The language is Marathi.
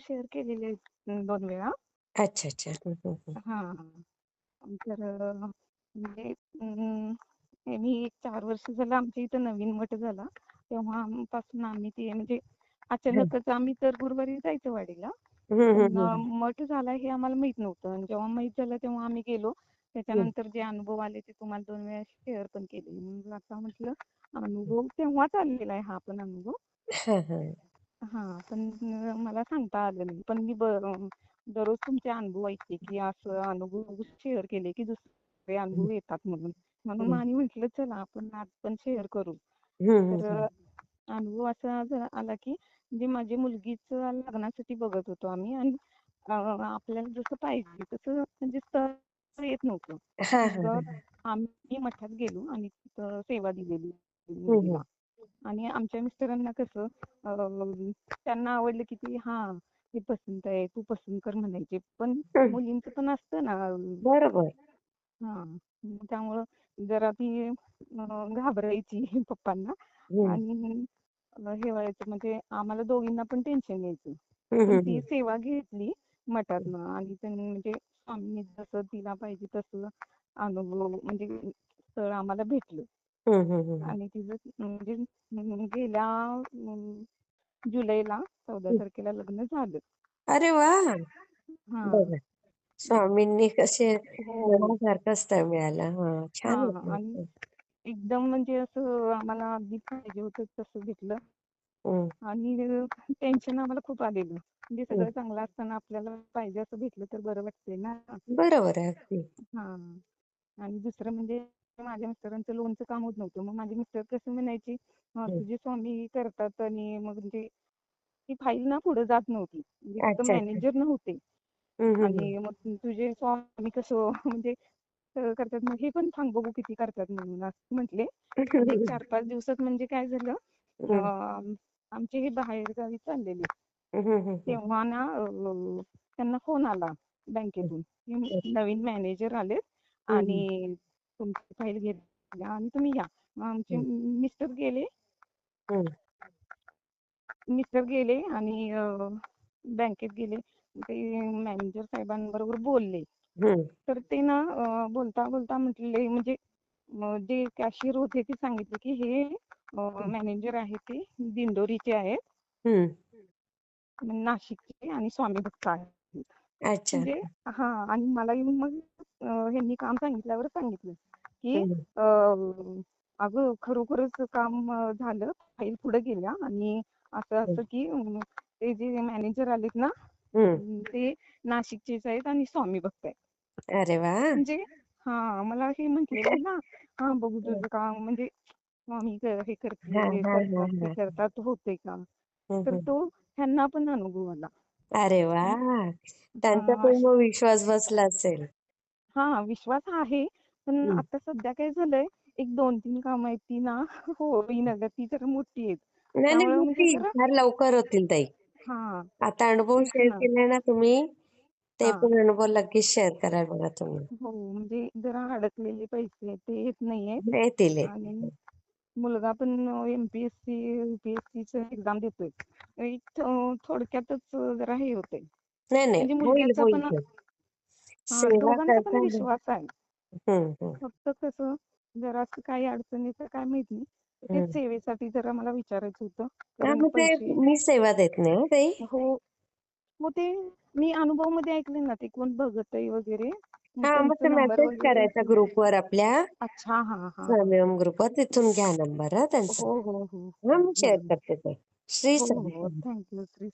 शेअर केलेले आहेत दोन वेळा. अच्छा अच्छा. हं, तर अं, म्हणजे अं, हे मी एक चार वर्ष झालं आमच्या इथं नवीन मठ झाला. तेव्हापासून आम्ही ते म्हणजे अचानकच आम्ही तर गुरुवारी जायचो वाडीला. पण अं, मठ झाला हे आम्हाला माहीत नव्हतं. आणि जेव्हा माहीत झालं तेव्हा आम्ही गेलो. त्याच्यानंतर जे अनुभव आले ते तुम्हाला दोन वेळा शेअर पण केले. मग आता म्हटलं अनुभव तेव्हाच आलेला आहे हा पण अनुभव. हं, हं. हा पण मला सांगता आलं नाही. पण मी दररोज तुमचे अनुभव ऐकते की असं अनुभव शेअर केले की दुसरे अनुभव येतात म्हणून. म्हणून आणि म्हटलं चला आपण आज पण शेअर करू. तर. अनुभव असा आला की म्हणजे माझी मुलगीच लग्नासाठी बघत होतो आम्ही आणि आपल्याला जसं पाहिजे तसं म्हणजे स्थळ येत नव्हतं. मग आम्ही मठात गेलो आणि तिथं सेवा दिलेली मुलगीला आणि आमच्या मिस्टरांना कसं त्यांना आवडलं की ती हा हे पसंत आहे तू पसंत कर म्हणायचे. पण. मुलींचं पण असतं ना. बरोबर. हा. त्यामुळं जरा ती घाबरायची पप्पांना. आणि हे व्हायचं म्हणजे आम्हाला दोघींना पण टेन्शन यायचं. ती. सेवा घेतली मठातनं आणि त्यांनी म्हणजे स्वामींनी जसं तिला पाहिजे तसं अनुभव म्हणजे स्थळ आम्हाला भेटलं. हं, हं, हं. आणि तिचं म्हणजे अं, गेल्या अं, जुलैला चौदा तारखेला लग्न झालं. अरे वा! हा. बघा. स्वामींनी कसे हो. मनासारखं स्थळ मिळालं. हा छान हा होतं. आणि एकदम म्हणजे असं आम्हाला अगदी पाहिजे होतं तसं भेटलं. हं, आणि टेन्शन आम्हाला खूप आलेलं. म्हणजे हं. सगळं चांगलं असताना आपल्याला पाहिजे असं भेटलं तर बरं वाटतंय ना. बरोबर आहे अगदी. हा. आणि दुसरं म्हणजे माझ्या मिस्टरांचं लोनचं काम होत नव्हतं. मग माझे मिस्टर कसं म्हणायचे "हा, हं. तुझे स्वामी करतात आणि मग म्हणजे ती फाईल ना पुढे जात नव्हती. म्हणजे मॅनेजर नव्हते. आणि मग तुझे स्वामी कसं म्हणजे करतात. मग हे पण सांग बघू किती करतात म्हणून असं म्हटले. एक चार पाच दिवसात म्हणजे काय झालं आमचे हे बाहेर गावी चाललेले. तेव्हा ना त्यांना फोन आला बँकेतून. नवीन मॅनेजर आलेत आणि तुमची फाईल घेतल्या आणि तुम्ही या. मग आमचे. मिस्टर गेले. मिस्टर गेले आणि बँकेत गेले. ते मॅनेजर साहेबांबरोबर बोलले. तर ते ना बोलता बोलता म्हटले म्हणजे जे कॅशियर होते ते सांगितले की हे मॅनेजर आहेत ते दिंडोरीचे आहेत. नाशिकचे आणि स्वामी भक्त आहेत. अच्छा. म्हणजे हा आणि मला येऊन मग ह्यांनी काम सांगितल्यावर सांगितलं. की हं. अं, अगं खरोखरच काम झालं. फाईल पुढे गेल्या आणि असं असं की ते जे मॅनेजर आलेत ना हं. ते नाशिकचेच आहेत आणि स्वामी भक्त आहेत. अरे वा! म्हणजे हा मला हे म्हटलेले ना हा बघू तुझं काम म्हणजे स्वामी हे हा करते हा हा करतात ते हा. करतात होते का हं, तर हं. तो ह्यांना पण अनुभव आला. अरे वा! त्यांचा हा, पण विश्वास बसला असेल. हा विश्वास आहे. पण. आता सध्या काय झालंय एक दोन तीन कामं आहेत ती ना होईना ग ती तर मोठी आहेत. नाही नाही त्यामुळे म्हणजे जरा फार लवकर होतील ताई. हा. आता अनुभव शेअर ना. केले ना तुम्ही ते पण अनुभव लगेच शेअर करा बघा तुम्ही. हो म्हणजे जरा अडकलेले पैसे ते येत नाहीयेत. येतील आणि मुलगा पण एमपीएससी युपीएससीच एक्झाम देतोय. थोडक्यातच जरा हे होतंय. नाही नाही म्हणजे पण हा विश्वास आहे. हं, हं, फक्त कसं जरा असं काही अडचणीचं काय माहीत नाही. तेच हं. सेवेसाठी जरा मला विचारायचं होतं. हा कारण मग ते पैसे मी सेवा देत नाही हं ताई. हो. हो ते मी अनुभवमध्ये ऐकले ना ते कोण बघतय वगैरे. मग हा मग त्यांचा ते नंबर मेसेज वगैरे करायचा ग्रुपवर आपल्या. अच्छा हा हा. हा स्वामीओम ग्रुपवर तिथून घ्या नंबर हा त्यांचा. हो हो हो. हा मी शेअर हो. करते ते श्री हो स्वामी हो. समर्थ. थँक्यू श्री